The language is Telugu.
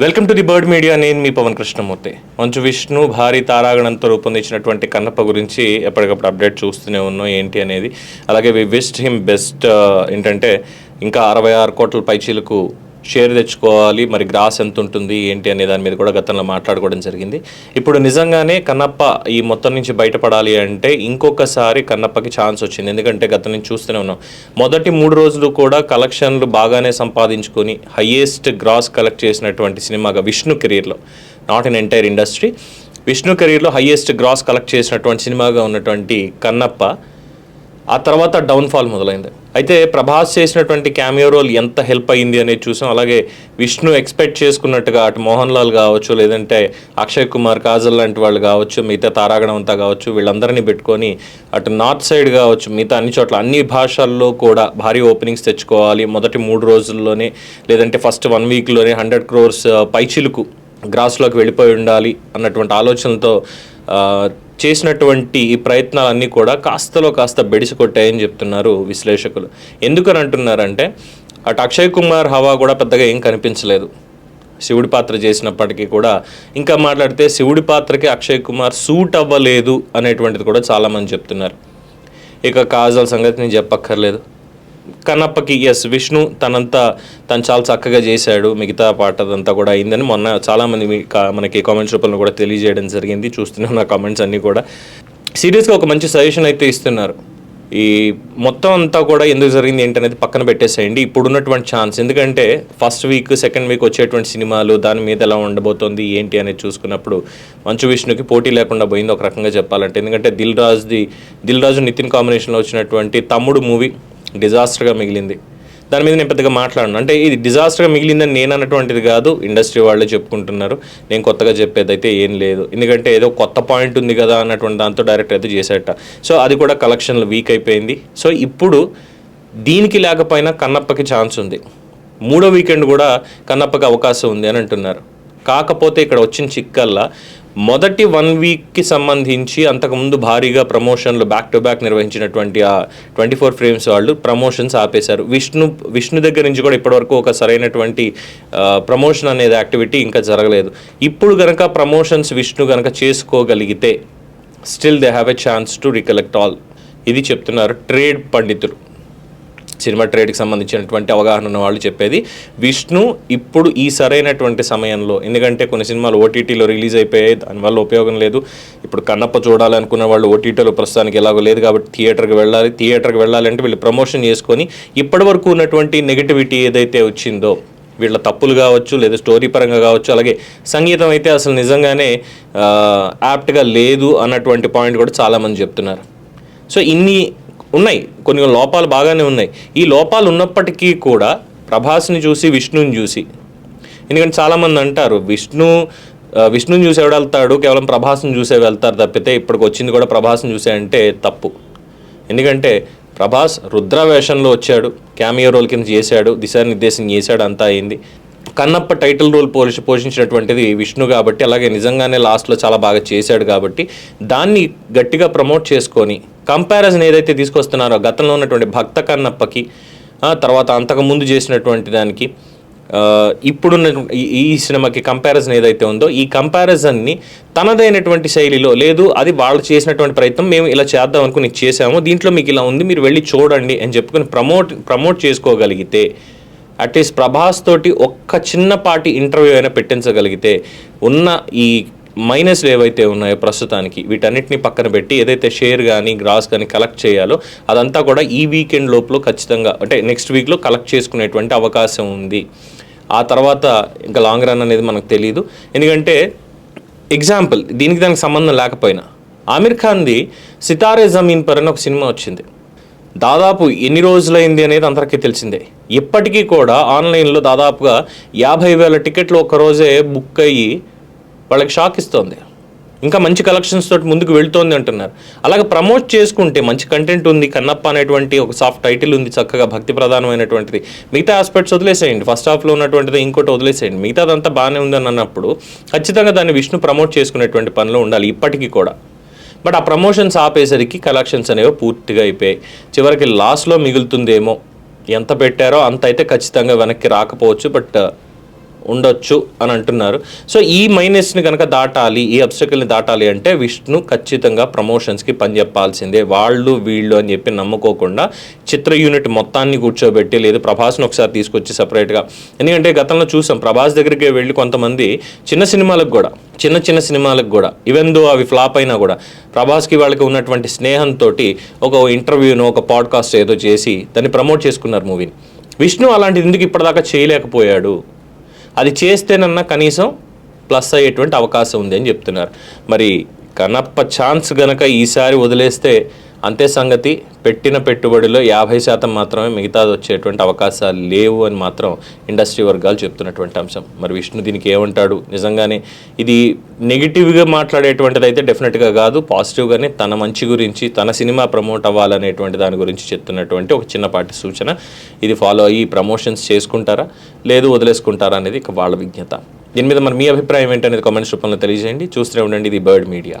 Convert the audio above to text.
Welcome to the Bird Media నేను మీ పవన్ కృష్ణమూర్తి. మంచు విష్ణు భారీ తారాగణంతో రూపొందించినటువంటి కన్నప్ప గురించి ఎప్పటికప్పుడు అప్డేట్ చూస్తూనే ఉన్నాం. ఏంటి అనేది. అలాగే వి విస్ట్ హిమ్ బెస్ట్ ఏంటంటే ఇంకా అరవై ఆరు కోట్ల పైచీలకు షేర్ తెచ్చుకోవాలి మరి గ్రాస్ ఎంత ఉంటుంది ఏంటి అనే దాని మీద కూడా గతంలో మాట్లాడుకోవడం జరిగింది. ఇప్పుడు నిజంగానే కన్నప్ప ఈ మొత్తం నుంచి బయటపడాలి అంటే ఇంకొకసారి కన్నప్పకి ఛాన్స్ వచ్చింది. ఎందుకంటే గతం నుంచి చూస్తూనే ఉన్నాం. మొదటి మూడు రోజులు కూడా కలెక్షన్లు బాగానే సంపాదించుకొని హయ్యెస్ట్ గ్రాస్ కలెక్ట్ చేసినటువంటి సినిమాగా విష్ణు కెరీర్లో not in entire industry Vishnu కెరీర్లో హయ్యెస్ట్ గ్రాస్ కలెక్ట్ చేసినటువంటి సినిమాగా ఉన్నటువంటి కన్నప్ప ఆ తర్వాత డౌన్ఫాల్ మొదలైంది. అయితే ప్రభాస్ చేసినటువంటి క్యామియో రోల్ ఎంత హెల్ప్ అయ్యింది అనేది చూసాం. అలాగే విష్ణు ఎక్స్పెక్ట్ చేసుకున్నట్టుగా అటు మోహన్ లాల్ కావచ్చు లేదంటే అక్షయ్ కుమార్ కాజల్ లాంటి వాళ్ళు కావచ్చు మిగతా తారాగణం అంతా కావచ్చు వీళ్ళందరినీ పెట్టుకొని అటు నార్త్ సైడ్ కావచ్చు మిగతా అన్ని చోట్ల అన్ని భాషల్లో కూడా భారీ ఓపెనింగ్స్ తెచ్చుకోవాలి. మొదటి మూడు రోజుల్లోనే లేదంటే ఫస్ట్ వన్ వీక్లోనే హండ్రెడ్ క్రోర్స్ పైచిలుకు గ్రాస్లోకి వెళ్ళిపోయి ఉండాలి అన్నటువంటి ఆలోచనలతో చేసినటువంటి ఈ ప్రయత్నాలన్నీ కూడా కాస్తలో కాస్త బెడిసి కొట్టాయని చెప్తున్నారు విశ్లేషకులు. ఎందుకని అంటున్నారంటే అటు అక్షయ్ కుమార్ హవా కూడా పెద్దగా ఏం కనిపించలేదు. శివుడి పాత్ర చేసినప్పటికీ కూడా ఇంకా మాట్లాడితే శివుడి పాత్రకి అక్షయ్ కుమార్ సూట్ అవ్వలేదు అనేటువంటిది కూడా చాలామంది చెప్తున్నారు. ఇక కాజల్ సంగతి నేను చెప్పక్కర్లేదు. కన్నప్పకి ఎస్ విష్ణు తనంతా తను చాలా చక్కగా చేశాడు. మిగతా పాట అదంతా కూడా అయిందని మొన్న చాలామంది మనకి కామెంట్స్ రూపంలో కూడా తెలియజేయడం జరిగింది. చూస్తున్నాం నా కామెంట్స్ అన్నీ కూడా. సీరియస్గా ఒక మంచి సజెషన్ అయితే ఇస్తున్నారు. ఈ మొత్తం అంతా కూడా ఎందుకు జరిగింది ఏంటనేది పక్కన పెట్టేసేయండి. ఇప్పుడున్నటువంటి ఛాన్స్ ఎందుకంటే ఫస్ట్ వీక్ సెకండ్ వీక్ వచ్చేటువంటి సినిమాలు దాని మీద ఎలా ఉండబోతోంది ఏంటి అనేది చూసుకున్నప్పుడు మంచు విష్ణుకి పోటీ లేకుండా పోయింది ఒక రకంగా చెప్పాలంటే. ఎందుకంటే దిల్ రాజ్ది దిల్ రాజు నితిన్ కాంబినేషన్లో వచ్చినటువంటి తమ్ముడు మూవీ డిజాస్టర్గా మిగిలింది. దాని మీద నేను పెద్దగా మాట్లాడను. అంటే ఇది డిజాస్టర్గా మిగిలిందని నేను అన్నటువంటిది కాదు ఇండస్ట్రీ వాళ్ళే చెప్పుకుంటున్నారు. నేను కొత్తగా చెప్పేది అయితే ఏం లేదు. ఎందుకంటే ఏదో కొత్త పాయింట్ ఉంది కదా అన్నటువంటి దాంతో డైరెక్ట్ అయితే చేసేట. సో అది కూడా కలెక్షన్లు వీక్ అయిపోయింది. సో ఇప్పుడు దీనికి లేకపోయినా కన్నప్పకి ఛాన్స్ ఉంది. మూడో వీకెండ్ కూడా కన్నప్పకి అవకాశం ఉంది అని అంటున్నారు. కాకపోతే ఇక్కడ వచ్చిన చిక్కల్లా మొదటి వన్ వీక్కి సంబంధించి అంతకుముందు భారీగా ప్రమోషన్లు బ్యాక్ టు బ్యాక్ నిర్వహించినటువంటి ఆ ట్వంటీ ఫోర్ ఫ్రేమ్స్ వాళ్ళు ప్రమోషన్స్ ఆపేశారు. విష్ణు విష్ణు దగ్గర నుంచి కూడా ఇప్పటివరకు ఒక సరైనటువంటి ప్రమోషన్ అనేది యాక్టివిటీ ఇంకా జరగలేదు. ఇప్పుడు గనక ప్రమోషన్స్ విష్ణు గనక చేసుకోగలిగితే still they have a chance to recollect all ఇది చెప్తున్నారు ట్రేడ్ పండితులు. సినిమా ట్రేడ్కి సంబంధించినటువంటి అవగాహన ఉన్న వాళ్ళు చెప్పేది విష్ణు ఇప్పుడు ఈ సరైనటువంటి సమయంలో ఎందుకంటే కొన్ని సినిమాలు ఓటీటీలో రిలీజ్ అయిపోయాయి దానివల్ల ఉపయోగం లేదు. ఇప్పుడు కన్నప్ప చూడాలనుకున్న వాళ్ళు ఓటీటీలో ప్రస్తుతానికి ఎలాగో లేదు కాబట్టి థియేటర్కి వెళ్ళాలి. థియేటర్కి వెళ్ళాలంటే వీళ్ళు ప్రమోషన్ చేసుకొని ఇప్పటి వరకు ఉన్నటువంటి నెగిటివిటీ ఏదైతే వచ్చిందో వీళ్ళ తప్పులు కావచ్చు లేదా స్టోరీ పరంగా కావచ్చు అలాగే సంగీతం అయితే అసలు నిజంగానే యాప్ట్గా లేదు అన్నటువంటి పాయింట్ కూడా చాలామంది చెప్తున్నారు. సో ఇన్ని ఉన్నాయి. కొన్ని లోపాలు బాగానే ఉన్నాయి. ఈ లోపాలు ఉన్నప్పటికీ కూడా ప్రభాస్ని చూసి విష్ణుని చూసి ఎందుకంటే చాలామంది అంటారు విష్ణు విష్ణుని చూసే వెళ్తాడు? కేవలం ప్రభాస్ని చూసే వెళ్తారు తప్పితే ఇప్పటికి వచ్చింది కూడా ప్రభాస్ని చూసే అంటే తప్పు. ఎందుకంటే ప్రభాస్ రుద్ర వేషంలో వచ్చాడు క్యామియో రోల్ కింద చేశాడు దిశానిర్దేశం చేశాడు అంతా అయింది. కన్నప్ప టైటిల్ రోల్ పోషి పోషించినటువంటిది విష్ణు కాబట్టి అలాగే నిజంగానే లాస్ట్లో చాలా బాగా చేశాడు కాబట్టి దాన్ని గట్టిగా ప్రమోట్ చేసుకొని కంపారిజన్ ఏదైతే తీసుకొస్తున్నారో గతంలో ఉన్నటువంటి భక్త కన్నప్పకి తర్వాత అంతకుముందు చేసినటువంటి దానికి ఇప్పుడున్న ఈ- ఈ సినిమాకి కంపారిజన్ ఏదైతే ఉందో ఈ కంపారిజన్ని తనదైనటువంటి శైలిలో లేదు అది వాళ్ళు చేసినటువంటి ప్రయత్నం మేము ఇలా చేద్దాం అనుకుని చేసాము దీంట్లో మీకు ఇలా ఉంది మీరు వెళ్ళి చూడండి అని చెప్పుకొని ప్రమోట్ ప్రమోట్ చేసుకోగలిగితే అట్లీస్ట్ ప్రభాస్ తోటి ఒక్క చిన్నపాటి ఇంటర్వ్యూ అయినా పెట్టించగలిగితే ఉన్న ఈ మైనస్లు ఏవైతే ఉన్నాయో ప్రస్తుతానికి వీటన్నిటిని పక్కన పెట్టి ఏదైతే షేర్ కానీ గ్రాస్ కానీ కలెక్ట్ చేయాలో అదంతా కూడా ఈ వీకెండ్ లోపల ఖచ్చితంగా అంటే నెక్స్ట్ వీక్లో కలెక్ట్ చేసుకునేటువంటి అవకాశం ఉంది. ఆ తర్వాత ఇంకా లాంగ్ రన్ అనేది మనకు తెలియదు ఎందుకంటే ఎగ్జాంపుల్ దీనికి దానికి సంబంధం లేకపోయినా. ఆమిర్ ఖాన్ది సితారే జమీన్ పర్ అని ఒక సినిమా వచ్చింది. దాదాపు ఎన్ని రోజులైంది అనేది అందరికీ తెలిసిందే. ఇప్పటికీ కూడా ఆన్లైన్లో దాదాపుగా యాభై వేల టికెట్లు ఒక రోజే బుక్ అయ్యి వాళ్ళకి షాక్ ఇస్తుంది. ఇంకా మంచి కలెక్షన్స్ తోటి ముందుకు వెళ్తోంది అంటున్నారు. అలాగే ప్రమోట్ చేసుకుంటే మంచి కంటెంట్ ఉంది కన్నప్ప అనేటువంటి ఒక సాఫ్ట్ టైటిల్ ఉంది చక్కగా భక్తి ప్రధానమైనటువంటిది. మిగతా ఆస్పెక్ట్స్ వదిలేసేయండి. ఫస్ట్ హాఫ్లో ఉన్నటువంటిది ఇంకోటి వదిలేసేయండి. మిగతాదంతా బాగానే ఉందని అన్నప్పుడు ఖచ్చితంగా దాన్ని విష్ణు ప్రమోట్ చేసుకునేటువంటి పనిలో ఉండాలి ఇప్పటికీ కూడా. బట్ ఆ ప్రమోషన్స్ ఆపేసరికి కలెక్షన్స్ అనేవి పూర్తిగా అయిపోయాయి. చివరికి లాస్లో మిగులుతుందేమో ఎంత పెట్టారో అంత అయితే ఖచ్చితంగా వెనక్కి రాకపోవచ్చు బట్ ఉండొచ్చు అని అంటున్నారు. సో ఈ మైనస్ని కనుక దాటాలి ఈ అబ్స్టకల్ని దాటాలి అంటే విష్ణు ఖచ్చితంగా ప్రమోషన్స్కి పని చెప్పాల్సిందే. వాళ్ళు వీళ్ళు అని చెప్పి నమ్ముకోకుండా చిత్ర యూనిట్ మొత్తాన్ని కూర్చోబెట్టి లేదు ప్రభాస్ను ఒకసారి తీసుకొచ్చి సపరేట్గా ఎందుకంటే గతంలో చూసాం ప్రభాస్ దగ్గరికి వెళ్ళి కొంతమంది చిన్న సినిమాలకు కూడా చిన్న చిన్న సినిమాలకు కూడా ఈవెన్ దో అవి ఫ్లాప్ అయినా కూడా ప్రభాస్కి వాళ్ళకి ఉన్నటువంటి స్నేహంతో ఒక ఇంటర్వ్యూను ఒక పాడ్కాస్ట్ ఏదో చేసి దాన్ని ప్రమోట్ చేసుకున్నారు మూవీని విష్ణు అలాంటిది ఎందుకు ఇప్పటిదాకా చేయలేకపోయాడు? అది చేస్తేనన్నా కనీసం ప్లస్ అయ్యేటువంటి అవకాశం ఉంది అని చెప్తున్నారు. మరి కనప్ప ఛాన్స్ గనక ఈసారి వదిలేస్తే అంతే సంగతి పెట్టిన పెట్టుబడిలో యాభై శాతం మాత్రమే మిగతాది వచ్చేటువంటి అవకాశాలు లేవు అని మాత్రం ఇండస్ట్రీ వర్గాలు చెప్తున్నటువంటి అంశం. మరి విష్ణు దీనికి ఏమంటాడు? నిజంగానే ఇది నెగిటివ్గా మాట్లాడేటువంటిది అయితే డెఫినెట్గా కాదు పాజిటివ్గానే తన మంచి గురించి తన సినిమా ప్రమోట్ అవ్వాలనేటువంటి దాని గురించి చెప్తున్నటువంటి ఒక చిన్నపాటి సూచన. ఇది ఫాలో అయ్యి ప్రమోషన్స్ చేసుకుంటారా? లేదు వదిలేసుకుంటారా అనేది ఇక వాళ్ళ విజ్ఞత. దీని మీద మరి మీ అభిప్రాయం ఏంటనేది కామెంట్స్ రూపంలో తెలియజేయండి. చూస్తూనే ఉండండి ఇది బర్డ్ మీడియా.